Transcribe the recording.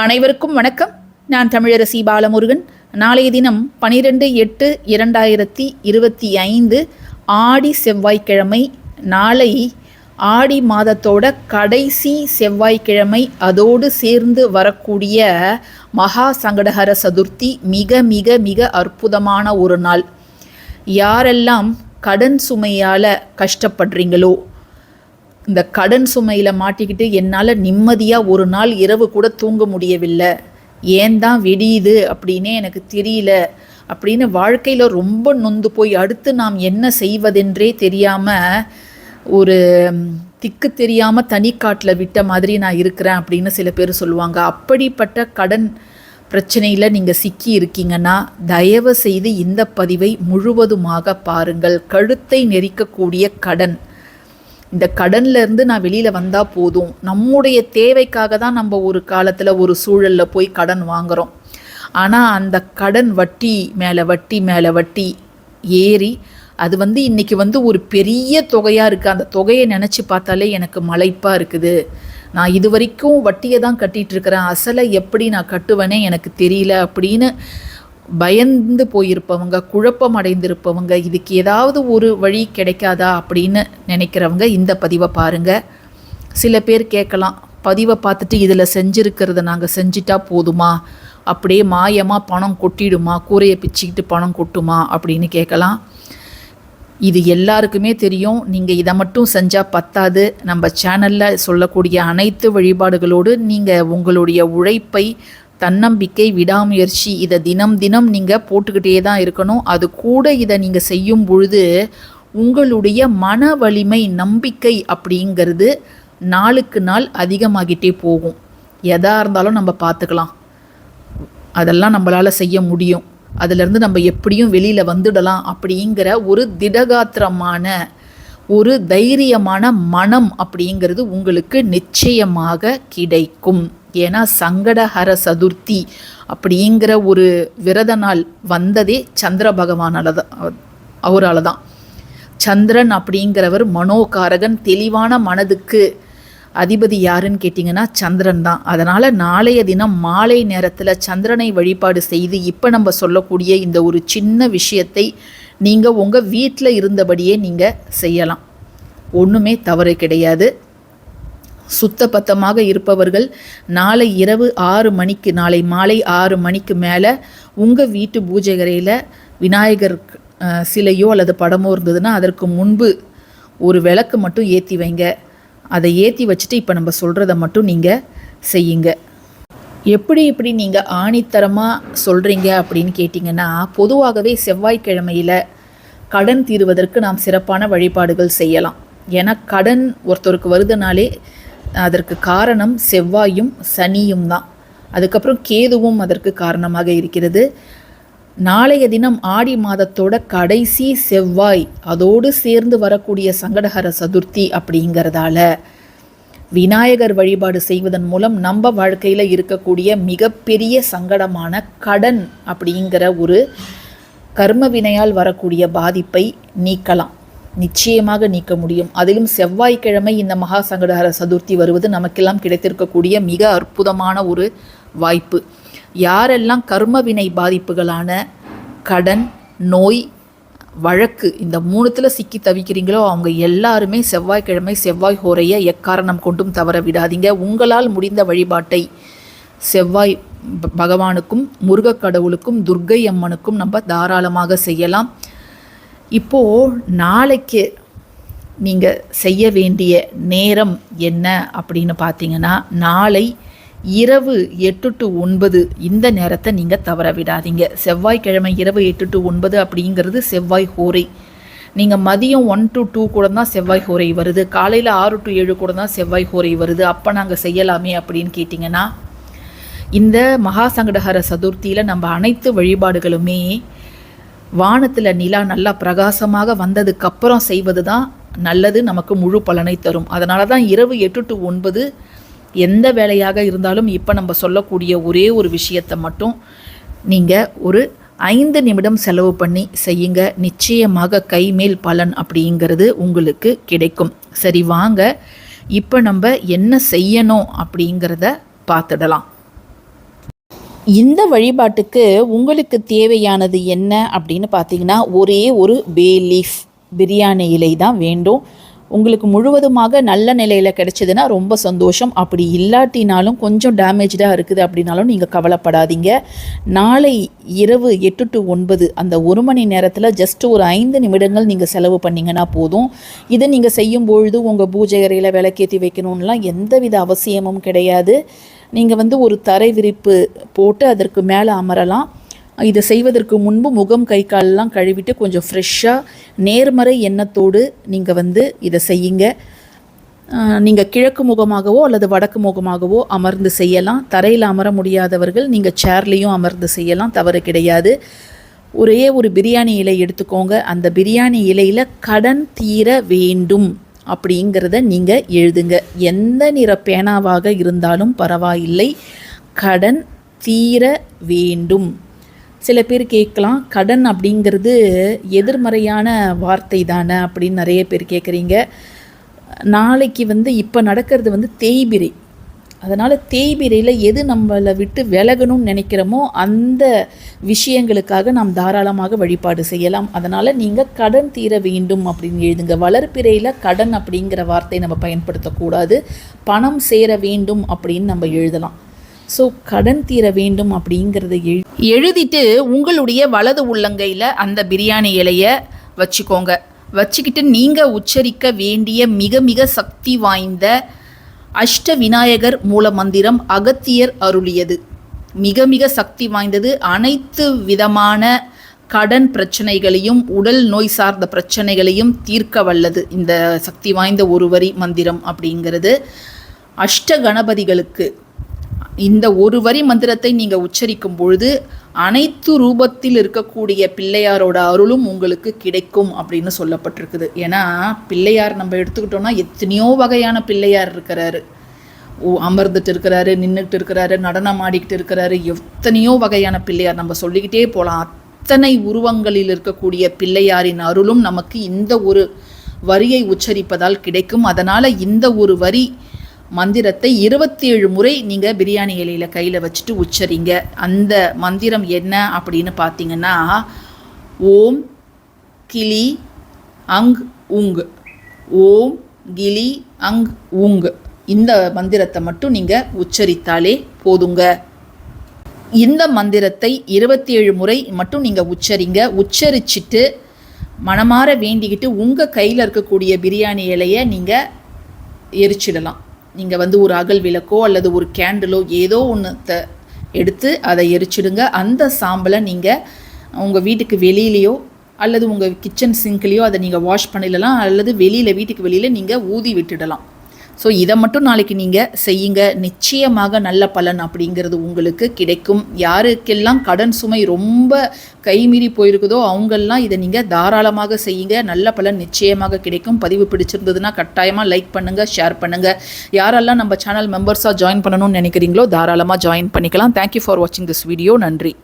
அனைவருக்கும் வணக்கம். நான் தமிழரசி பாலமுருகன். நாளைய தினம் பனிரெண்டு எட்டு இரண்டாயிரத்தி இருபத்தி ஐந்து ஆடி செவ்வாய்க்கிழமை நாளை ஆடி மாதத்தோட கடைசி செவ்வாய்க்கிழமை அதோடு சேர்ந்து வரக்கூடிய மகா சங்கடஹர சதுர்த்தி மிக மிக மிக அற்புதமான ஒரு நாள். யாரெல்லாம் கடன் சுமையால் கஷ்டப்படுறீங்களோ இந்த கடன் சுமையில் மாட்டிக்கிட்டு என்னால் நிம்மதியாக ஒரு நாள் இரவு கூட தூங்க முடியவில்லை. ஏன் தான் விடியுது அப்படின்னே எனக்கு தெரியல. அப்படின்னு வாழ்க்கையில் ரொம்ப நொந்து போய் அடுத்து நாம் என்ன செய்வதென்றே தெரியாமல் ஒரு திக்கு தெரியாமல் தனிக்காட்டில் விட்ட மாதிரி நான் இருக்கிறேன் அப்படின்னு சில பேர் சொல்லுவாங்க. அப்படிப்பட்ட கடன் பிரச்சனையில் நீங்கள் சிக்கி இருக்கீங்கன்னா தயவு செய்து இந்த பதிவை முழுவதுமாக பாருங்கள். கழுத்தை நெரிக்கக்கூடிய கடன். இந்த கடன்ல இருந்து நான் வெளியில் வந்தால் போதும். நம்முடைய தேவைக்காக தான் நம்ம ஒரு காலத்தில் ஒரு சூழலில் போய் கடன் வாங்குகிறோம் ஆனால் அந்த கடன் வட்டி மேலே வட்டி மேலே வட்டி ஏறி அது வந்து இன்றைக்கி வந்து ஒரு பெரிய தொகையாக இருக்குது அந்த தொகையை நினச்சி பார்த்தாலே எனக்கு மலைப்பாக இருக்குது. நான் இது வரைக்கும் வட்டியை தான் கட்டிகிட்டு இருக்கிறேன். அசலை எப்படி நான் கட்டுவேனே எனக்கு தெரியல அப்படின்னு பயந்து போயிருப்பவங்க குழப்பம் அடைந்திருப்பவங்க இதுக்கு ஏதாவது ஒரு வழி கிடைக்காதா அப்படின்னு நினைக்கிறவங்க இந்த பதிவை பாருங்கள் சில பேர் கேட்கலாம் பதிவை பார்த்துட்டு இதில் செஞ்சுருக்கிறத நாங்கள் செஞ்சிட்டா போதுமா? அப்படியே மாயமாக பணம் கொட்டிடுமா? கூரையை பிச்சுக்கிட்டு பணம் கொட்டுமா? அப்படின்னு கேட்கலாம். இது எல்லாருக்குமே தெரியும். நீங்கள் இதை மட்டும் செஞ்சால் பத்தாது. நம்ம சேனலில் சொல்லக்கூடிய அனைத்து வழிபாடுகளோடு நீங்கள் உங்களுடைய உழைப்பை தன்னம்பிக்கை விடாமுயற்சி இதை தினம் தினம் நீங்கள் போட்டுக்கிட்டே தான் இருக்கணும். அது கூட இதை நீங்கள் செய்யும் பொழுது உங்களுடைய மன வலிமை நம்பிக்கை அப்படிங்கிறது நாளுக்கு நாள் அதிகமாகிட்டே போகும். எதாக இருந்தாலும் நம்ம பார்த்துக்கலாம். அதெல்லாம் நம்மளால் செய்ய முடியும். அதிலிருந்து நம்ம எப்படியும் வெளியில் வந்துடலாம் அப்படிங்கிற ஒரு திடகாத்திரமான ஒரு தைரியமான மனம் அப்படிங்கிறது உங்களுக்கு நிச்சயமாக கிடைக்கும். ஏன்னா சங்கடஹர சதுர்த்தி அப்படிங்கிற ஒரு விரத நாள் வந்ததே சந்திர பகவானால தான். அவரால் தான். சந்திரன் அப்படிங்கிறவர் மனோகாரகன் தெளிவான மனதுக்கு அதிபதி யாருன்னு கேட்டிங்கன்னா சந்திரன் தான். அதனால் நாளைய தினம் மாலை நேரத்தில் சந்திரனை வழிபாடு செய்து இப்போ நம்ம சொல்லக்கூடிய இந்த ஒரு சின்ன விஷயத்தை நீங்கள் உங்கள் வீட்டில் இருந்தபடியே நீங்கள் செய்யலாம். ஒன்றுமே தவறு கிடையாது. சுத்த பத்தமாக இருப்பவர்கள் நாளை இரவு ஆறு மணிக்கு நாளை மாலை ஆறு மணிக்கு மேலே உங்கள் வீட்டு பூஜை அறையில் விநாயகர் சிலையோ அல்லது படமோ இருந்ததுன்னா அதற்கு முன்பு ஒரு விளக்கு மட்டும் ஏற்றி வைங்க. அதை ஏற்றி வச்சுட்டு இப்போ நம்ம சொல்கிறத மட்டும் நீங்கள் செய்யுங்க. எப்படி இப்படி நீங்கள் ஆணித்தரமாக சொல்கிறீங்க அப்படின்னு கேட்டிங்கன்னா பொதுவாகவே செவ்வாய்க்கிழமையில் கடன் தீருவதற்கு நாம் சிறப்பான வழிபாடுகள் செய்யலாம். ஏன்னா கடன் ஒருத்தருக்கு வருதுனாலே அதற்கு காரணம் செவ்வாயும் சனியும் தான். அதுக்கப்புறம் கேதுவும் அதற்கு காரணமாக இருக்கிறது. நாளைய தினம் ஆடி மாதத்தோட கடைசி செவ்வாய் அதோடு சேர்ந்து வரக்கூடிய சங்கடகர சதுர்த்தி அப்படிங்கிறதால விநாயகர் வழிபாடு செய்வதன் மூலம் நம்ம வாழ்க்கையில் இருக்கக்கூடிய மிகப்பெரிய சங்கடமான கடன் அப்படிங்கிற ஒரு கர்ம வினையால் வரக்கூடிய பாதிப்பை நீக்கலாம். நிச்சயமாக நீக்க முடியும். அதிலும் செவ்வாய்க்கிழமை இந்த மகா சங்கடஹர சதுர்த்தி வருவது நமக்கெல்லாம் கிடைத்திருக்கக்கூடிய மிக அற்புதமான ஒரு வாய்ப்பு. யாரெல்லாம் கர்மவினை பாதிப்புகளான கடன் நோய் வழக்கு இந்த மூணுத்தில் சிக்கி தவிக்கிறீங்களோ அவங்க எல்லாருமே செவ்வாய்க்கிழமை செவ்வாய் ஹோரையை எக்காரணம் கொண்டும் தவற விடாதீங்க. உங்களால் முடிந்த வழிபாட்டை செவ்வாய் பகவானுக்கும் முருகக் கடவுளுக்கும் துர்கை அம்மனுக்கும் நம்ம தாராளமாக செய்யலாம். இப்போது நாளைக்கு நீங்கள் செய்ய வேண்டிய நேரம் என்ன அப்படின்னு பார்த்தீங்கன்னா நாளை இரவு எட்டு டு ஒன்பது இந்த நேரத்தை நீங்கள் தவற விடாதீங்க. செவ்வாய்க்கிழமை இரவு எட்டு டு ஒன்பது அப்படிங்கிறது செவ்வாய் ஹோரை. நீங்கள் மதியம் ஒன் டு டூ கூட தான் செவ்வாய் ஹோரை வருது. காலையில் ஆறு டு ஏழு கூட தான் செவ்வாய் ஹோரை வருது. அப்போ நாங்கள் செய்யலாமே அப்படின்னு கேட்டிங்கன்னா இந்த மகா சங்கடஹர சதுர்த்தியில் நம்ம அனைத்து வழிபாடுகளுமே வானத்தில் நிலா நல்லா பிரகாசமாக வந்ததுக்கப்புறம் செய்வது தான் நல்லது நமக்கு முழு பலனை தரும். அதனால தான் இரவு எட்டு டு ஒன்பது எந்த வேலையாக இருந்தாலும் இப்போ நம்ம சொல்லக்கூடிய ஒரே ஒரு விஷயத்தை மட்டும் நீங்கள் ஒரு ஐந்து நிமிடம் செலவு பண்ணி செய்யுங்க. நிச்சயமாக கைமேல் பலன் அப்படிங்கிறது உங்களுக்கு கிடைக்கும். சரி வாங்க இப்போ நம்ம என்ன செய்யணும் அப்படிங்கிறத பார்த்துடலாம். இந்த வழிபாட்டுக்கு உங்களுக்கு தேவையானது என்ன அப்படின்னு பார்த்தீங்கன்னா ஒரே ஒரு பே லீஃப் பிரியாணி இலை தான் வேண்டும். உங்களுக்கு முழுவதுமாக நல்ல நிலையில் கிடைச்சதுன்னா ரொம்ப சந்தோஷம். அப்படி இல்லாட்டினாலும் கொஞ்சம் டேமேஜாக இருக்குது அப்படின்னாலும் நீங்கள் கவலைப்படாதீங்க. நாளை இரவு எட்டு டு ஒன்பது அந்த ஒரு மணி நேரத்தில் ஜஸ்ட் ஒரு ஐந்து நிமிடங்கள் நீங்கள் செலவு பண்ணிங்கன்னா போதும். இதை நீங்கள் செய்யும் பொழுது உங்கள் பூஜை அறையில் விளக்கேற்றி வைக்கணும்லாம் எந்தவித அவசியமும் கிடையாது. நீங்கள் வந்து ஒரு தரை விரிப்பு போட்டு அதற்கு மேலே அமரலாம். இதை செய்வதற்கு முன்பு முகம் கை காலெல்லாம் கழுவிட்டு கொஞ்சம் ஃப்ரெஷ்ஷாக நேர்மறை எண்ணத்தோடு நீங்கள் வந்து இதை செய்யுங்க. நீங்கள் கிழக்கு முகமாகவோ அல்லது வடக்கு முகமாகவோ அமர்ந்து செய்யலாம். தரையில் அமர முடியாதவர்கள் நீங்கள் சேர்லேயும் அமர்ந்து செய்யலாம். தவறு கிடையாது. ஒரே ஒரு பிரியாணி இலை எடுத்துக்கோங்க. அந்த பிரியாணி இலையில் கடன் தீர வேண்டும். அப்படிங்கிறத நீங்கள் எழுதுங்க. எந்த நிற பேனாவாக இருந்தாலும் பரவாயில்லை. கடன் தீர வேண்டும். சில பேர் கேட்கலாம் கடன் அப்படிங்கிறது எதிர்மறையான வார்த்தை தானே அப்படின்னு நிறைய பேர் கேட்குறீங்க. நாளைக்கு வந்து இப்போ நடக்கிறது வந்து தேய்பிரை. அதனால் தேய்பிரையில் எது நம்மளை விட்டு விலகணும்னு நினைக்கிறோமோ அந்த விஷயங்களுக்காக நாம் தாராளமாக வழிபாடு செய்யலாம். அதனால் நீங்கள் கடன் தீர வேண்டும் அப்படின்னு எழுதுங்க. வளர்ப்பிறையில் கடன் அப்படிங்கிற வார்த்தை நம்ம பயன்படுத்தக்கூடாது. பணம் சேர வேண்டும் அப்படின்னு நம்ம எழுதலாம். ஸோ கடன் தீர வேண்டும் அப்படிங்கிறத எழு எழுதிட்டு உங்களுடைய வலது உள்ளங்கையில் அந்த பிரியாணி இலையை வச்சுக்கோங்க. வச்சுக்கிட்டு நீங்கள் உச்சரிக்க வேண்டிய மிக மிக சக்தி வாய்ந்த அஷ்ட விநாயகர் மூல மந்திரம் அகத்தியர் அருளியது. மிக மிக சக்தி வாய்ந்தது அனைத்து விதமான கடன் பிரச்சனைகளையும் உடல் நோய் சார்ந்த பிரச்சனைகளையும் தீர்க்க வல்லது. இந்த சக்தி வாய்ந்த ஒரு வரி மந்திரம் அப்படிங்கிறது அஷ்ட கணபதிகளுக்கு. இந்த ஒரு வரி மந்திரத்தை நீங்கள் உச்சரிக்கும் பொழுது அனைத்து ரூபத்தில் இருக்கக்கூடிய பிள்ளையாரோட அருளும் உங்களுக்கு கிடைக்கும் அப்படின்னு சொல்லப்பட்டிருக்குது. ஏன்னா பிள்ளையார் நம்ம எடுத்துக்கிட்டோம்னா எத்தனையோ வகையான பிள்ளையார் இருக்கிறாரு. ஓ அமர்ந்துட்டு இருக்கிறாரு நின்றுட்டு இருக்கிறாரு நடனம் ஆடிக்கிட்டு இருக்கிறாரு எத்தனையோ வகையான பிள்ளையார் நம்ம சொல்லிக்கிட்டே போகலாம் அத்தனை உருவங்களில் இருக்கக்கூடிய பிள்ளையாரின் அருளும் நமக்கு இந்த ஒரு வரியை உச்சரிப்பதால் கிடைக்கும். அதனால் இந்த ஒரு வரி மந்திரத்தை இருபத்தி ஏழு முறை நீங்கள் பிரியாணி இலையில் கையில் வச்சுட்டு உச்சரிங்க. அந்த மந்திரம் என்ன அப்படின்னு பார்த்தீங்கன்னா ஓம் கிளி அங் உங். ஓம் கிளி அங் உங். இந்த மந்திரத்தை மட்டும் நீங்கள் உச்சரித்தாலே போதுங்க. இந்த மந்திரத்தை இருபத்தி ஏழு முறை மட்டும் நீங்கள் உச்சரிங்க. உச்சரிச்சிட்டு மனமாற வேண்டிக்கிட்டு உங்கள் கையில் இருக்கக்கூடிய பிரியாணி இலையை நீங்கள் எரிச்சிடலாம். நீங்கள் வந்து ஒரு அகல் விளக்கோ அல்லது ஒரு கேண்டிலோ ஏதோ ஒன்று எடுத்து அதை எரிச்சிடுங்க. அந்த சாம்பலை நீங்கள் உங்கள் வீட்டுக்கு வெளியிலையோ அல்லது உங்கள் கிச்சன் சிங்க்லேயோ அதை நீங்கள் வாஷ் பண்ணிடலாம். அல்லது வெளியில் வீட்டுக்கு வெளியில் நீங்கள் ஊதி விட்டுடலாம். ஸோ இதை மட்டும் நாளைக்கு நீங்கள் செய்யுங்க. நிச்சயமாக நல்ல பலன் அப்படிங்கிறது உங்களுக்கு கிடைக்கும். யாருக்கெல்லாம் கடன் சுமை ரொம்ப கைமீறி போயிருக்குதோ அவங்கெல்லாம் இதை நீங்கள் தாராளமாக செய்யுங்க. நல்ல பலன் நிச்சயமாக கிடைக்கும். பதிவு பிடிச்சிருந்ததுன்னா கட்டாயமாக லைக் பண்ணுங்கள் ஷேர் பண்ணுங்கள் யாரெல்லாம் நம்ம சேனல் மெம்பர்ஸாக ஜாயின் பண்ணணும்னு நினைக்கிறீங்களோ தாராளமாக ஜாயின் பண்ணிக்கலாம். தேங்க்யூ ஃபார் வாட்சிங் திஸ் வீடியோ நன்றி.